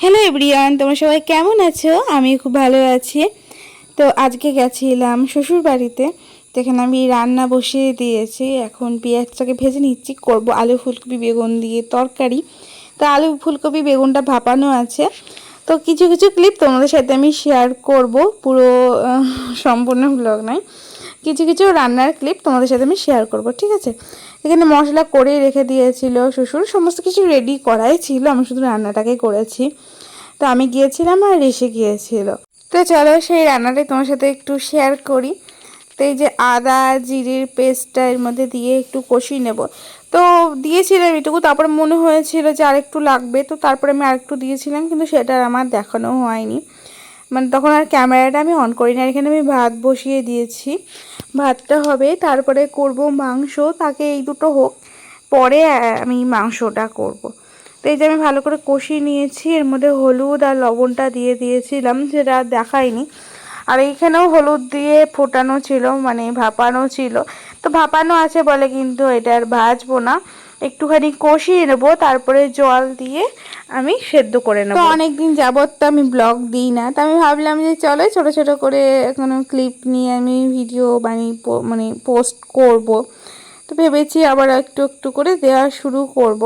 Hello everyone, তোমরা সবাই কেমন আছো? আমি খুব ভালো আছি। তো আজকে গেছিলাম শ্বশুর বাড়িতে যেখানে আমি রান্না বসিয়ে দিয়েছি। এখন পেঁয়াজটাকে ভেজে নিচ্ছি, করব আলু ফুলকপি, বেগুন দিয়ে তরকারি। তো আলু ফুলকপি, বেগুনটা ভাপানো আছে। তো কিছু কিছু ক্লিপ তোমাদের সাথে আমি শেয়ার করব। পুরো সম্পূর্ণ ব্লগ নয়। কিছু কিছু রান্নার ক্লিপ তোমাদের সাথে আমি শেয়ার করব, ঠিক আছে? এখানে মশলা করে রেখে দিয়েছিল শ্বশুর, সমস্ত কিছু রেডি করাই ছিল, আমি শুধু রান্নাটাকে করেছি। তো আমি গিয়েছিলাম আর এসে গিয়েছিল। তো চলো সেই রান্নাটাই তোমার সাথে একটু শেয়ার করি। তো এই যে আদা, জিরের পেস্টটা এর মধ্যে দিয়ে একটু কষিয়ে নেব। তো দিয়েছিলাম এটুকু, তারপরে মনে হয়েছিল যে আরেকটু লাগবে, তো তারপরে আমি আরেকটু দিয়েছিলাম, কিন্তু সেটা আমার দেখানো হয়নি। মানে তখন আর ক্যামেরাটা আমি অন করি না এখানে আমি ভাত বসিয়ে দিয়েছি। ভাতটা হবে, তারপরে করব মাংস, তাকে এই দুটো হোক, পরে আমি মাংসটা করব। তো এই যে আমি ভালো করে কষিয়ে নিয়েছি, এর মধ্যে হলুদ আর লবণটা দিয়ে দিয়েছিলাম, সেটা আর দেখাইনি। আর এইখানেও হলুদ দিয়ে ফোটানো ছিল মানে ভাপানো ছিল। তো ভাপানো আছে বলে কিন্তু এটা আর ভাজবো না। একটুখানি কষিয়ে নেব, তারপরে জল দিয়ে আমি সেদ্ধ করে নেব। অনেকদিন যাবত তো আমি ব্লগ দিই না, তো আমি ভাবলাম যে চলো ছোট ছোট করে কোনো ক্লিপ নিয়ে আমি ভিডিও বানিয়ে মানে পোস্ট করব। তো ভেবেছি আবার একটু একটু করে দেওয়া শুরু করব।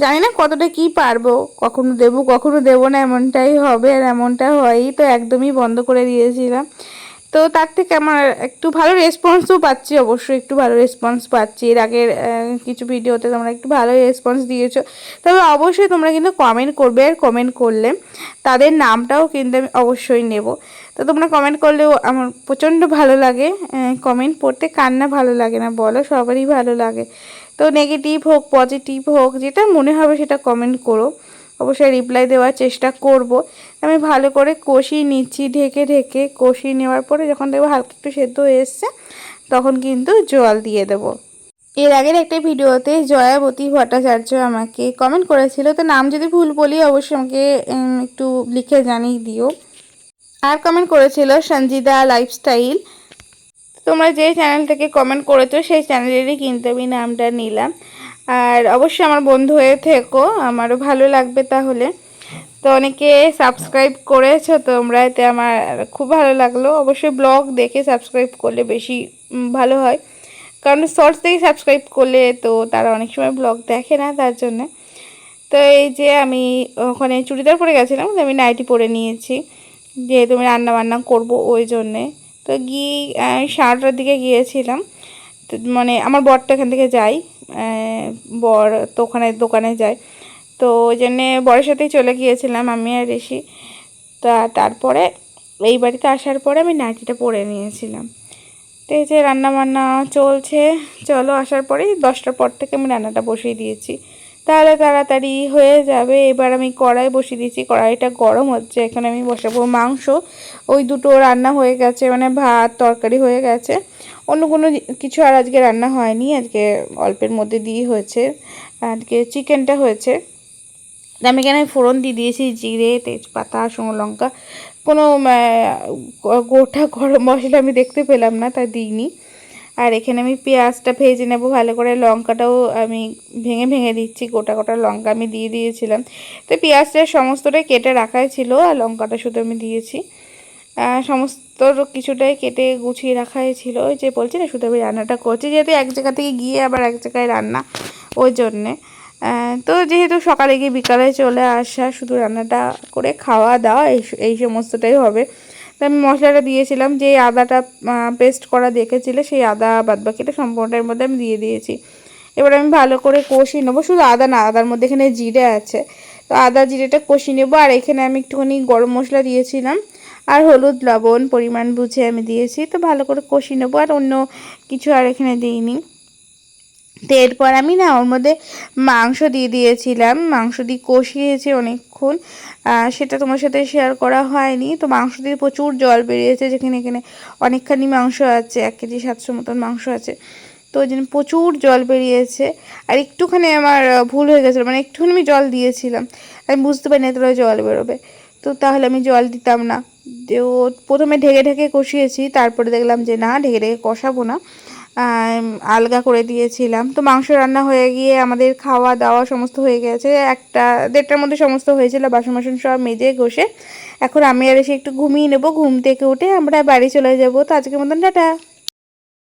জানি না কতটা কি পারব, কখনো দেবো কখনো দেবো না, এমনটাই হবে আর এমনটা হয়ই, তো একদমই বন্ধ করে দিয়েছিলাম। তো তার থেকে আমার একটু ভালো রেসপন্সও পাচ্ছি, অবশ্যই একটু ভালো রেসপন্স পাচ্ছি। এর আগের কিছু ভিডিওতে তোমরা একটু ভালো রেসপন্স দিয়েছ। তবে অবশ্যই তোমরা কিন্তু কমেন্ট করবে আর কমেন্ট করলে তাদের নামটাও কিন্তু আমি অবশ্যই নেব। তো তোমরা কমেন্ট করলেও আমার প্রচণ্ড ভালো লাগে। কমেন্ট পড়তে কান্না ভালো লাগে না, বলো সবারই ভালো লাগে। তো নেগেটিভ হোক পজিটিভ হোক, যেটা মনে হবে সেটা কমেন্ট করো। অবশ্যই রিপ্লাই দেওয়ার চেষ্টা করব। আমি ভালো করে কষিয়ে নিচ্ছি, ঢেকে ঢেকে কষিয়ে নেওয়ার পরে যখন দেখব হালকা একটু সেদ্ধ হয়ে এসছে, তখন কিন্তু জল দিয়ে দেবো। এর আগের একটা ভিডিওতে জয়াবতী ভট্টাচার্য আমাকে কমেন্ট করেছিল, তো নাম যদি ভুল বলি অবশ্যই আমাকে একটু লিখে জানিয়ে দিও। আর কমেন্ট করেছিল সঞ্জিদা লাইফস্টাইল তোমরা যে চ্যানেল থেকে কমেন্ট করেছ, সেই চ্যানেলেরই কিন্তু আমি নামটা নিলাম। আর অবশ্যই আমার বন্ধু হয়ে থেকো আমারও ভালো লাগবে তাহলে। তো অনেকে সাবস্ক্রাইব করেছ তোমরা এতে আমার খুব ভালো লাগল। অবশ্যই ব্লগ দেখে সাবস্ক্রাইব করলে বেশি ভালো হয়। কারণ শর্টস থেকে সাবস্ক্রাইব করলে তো তারা অনেক সময় ব্লগ দেখে না তার জন্য। তো এই যে আমি ওখানে চুড়িদার পরে গেছিলাম আমি নাইটি পরে নিয়েছি। যেহেতু আমি রান্না বান্না করব ওই জন্যে। তো গিয়ে আহ, সাতটার দিকে গিয়েছিলাম। মানে আমার বরটা এখান থেকে আহ, বর তো ওখানে দোকানে যায়। তো ওই জন্যে বরের সাথেই চলে গিয়েছিলাম আমি আর ঋষি। তা তারপরে এই বাড়িতে আসার পরে আমি নাইটিটা পরে নিয়েছিলাম। তো এই যে রান্নাবান্না চলছে, চলো আসার পরেই দশটার পর থেকে আমি রান্নাটা বসিয়ে দিয়েছি। তাহলে তাড়াতাড়ি হয়ে যাবে। এবার আমি কড়াই বসিয়ে দিয়েছি। কড়াইটা গরম হচ্ছে। এখানে আমি বসাবো মাংস। ওই দুটো রান্না হয়ে গেছে মানে ভাত, তরকারি হয়ে গেছে। অন্য কোনো কিছু আর আজকে রান্না হয়নি। আজকে অল্পের মধ্যে দিয়ে হয়েছে। আজকে চিকেনটা হয়েছে। আমি এখানে ফোড়ন দিয়ে দিয়েছি, জিরে, তেজপাতা, শুকনো লঙ্কা। কোনো গোটা গরম মশলা আমি দেখতে পেলাম না তা দিইনি। আর এখানে আমি পেঁয়াজটা ভেজে নেব, ভালো করে লঙ্কাটাও আমি ভেঙে ভেঙে দিচ্ছি, গোটা গোটা লঙ্কা আমি দিয়ে দিয়েছিলাম। তো পেঁয়াজটা সমস্তটাই কেটে রাখাই ছিল আর লঙ্কাটা শুধু আমি দিয়েছি। সমস্ত কিছুটাই কেটে গুছিয়ে রাখাই ছিল। ওই যে বলছি না, শুধু আমি রান্নাটা করছি, যেহেতু এক জায়গা থেকে গিয়ে আবার এক জায়গায় রান্না, ওই জন্যে। তো যেহেতু সকালে গিয়ে বিকালে চলে আসা, শুধু রান্নাটা করে খাওয়া দাওয়া, এই এই সমস্তটাই হবে। তো আমি মশলাটা দিয়েছিলাম যে আদাটা পেস্ট করা দেখেছিলে, সেই আদা বাদবাকিটা সম্পূর্ণটার মধ্যে আমি দিয়ে দিয়েছি। এবার আমি ভালো করে কষিয়ে নেব, শুধু আদা না, আদার মধ্যে এখানে জিরে আছে। তো আদা জিরেটা কষিয়ে নেব, আর এখানে আমি একটুখানি গরম মশলা দিয়েছিলাম, আর হলুদ, লবণ, পরিমাণ বুঝে আমি দিয়েছি। তো ভালো করে কষিয়ে নেব, আর অন্য কিছু আর এখানে দিইনি। তো এরপর আমি না ওর মধ্যে মাংস দিয়ে দিয়েছিলাম। মাংস দিয়ে কষিয়েছি অনেকক্ষণ। সেটা তোমার সাথে শেয়ার করা হয়নি। তো মাংস দিয়ে প্রচুর জল বেরিয়েছে যেখানে এখানে অনেকখানি মাংস আছে, এক কেজি সাতশো মতন মাংস আছে। তো ওই জন্য প্রচুর জল বেরিয়েছে। আর একটুখানি আমার ভুল হয়ে গেছিল। মানে একটুখানি আমি জল দিয়েছিলাম। আমি বুঝতে পারিনি এতটা জল বেরোবে। তো তাহলে আমি জল দিতাম না। তো প্রথমে ঢেকে ঢেকে কষিয়েছি। তারপরে দেখলাম যে না, ঢেকে ঢেকে কষাবো না। আলগা করে দিয়েছিলাম। তো মাংস রান্না হয়ে গিয়ে আমাদের খাওয়া দাওয়া সমস্ত হয়ে গেছে। একটা, দেড়টার মধ্যে সমস্ত হয়েছিল বাসন বাসন সব মেজে ঘষে। এখন আমি আর এসে একটু ঘুমিয়ে নেব। ঘুম থেকে উঠে আমরা বাড়ি চলে যাব। তো আজকের মতন টাটা।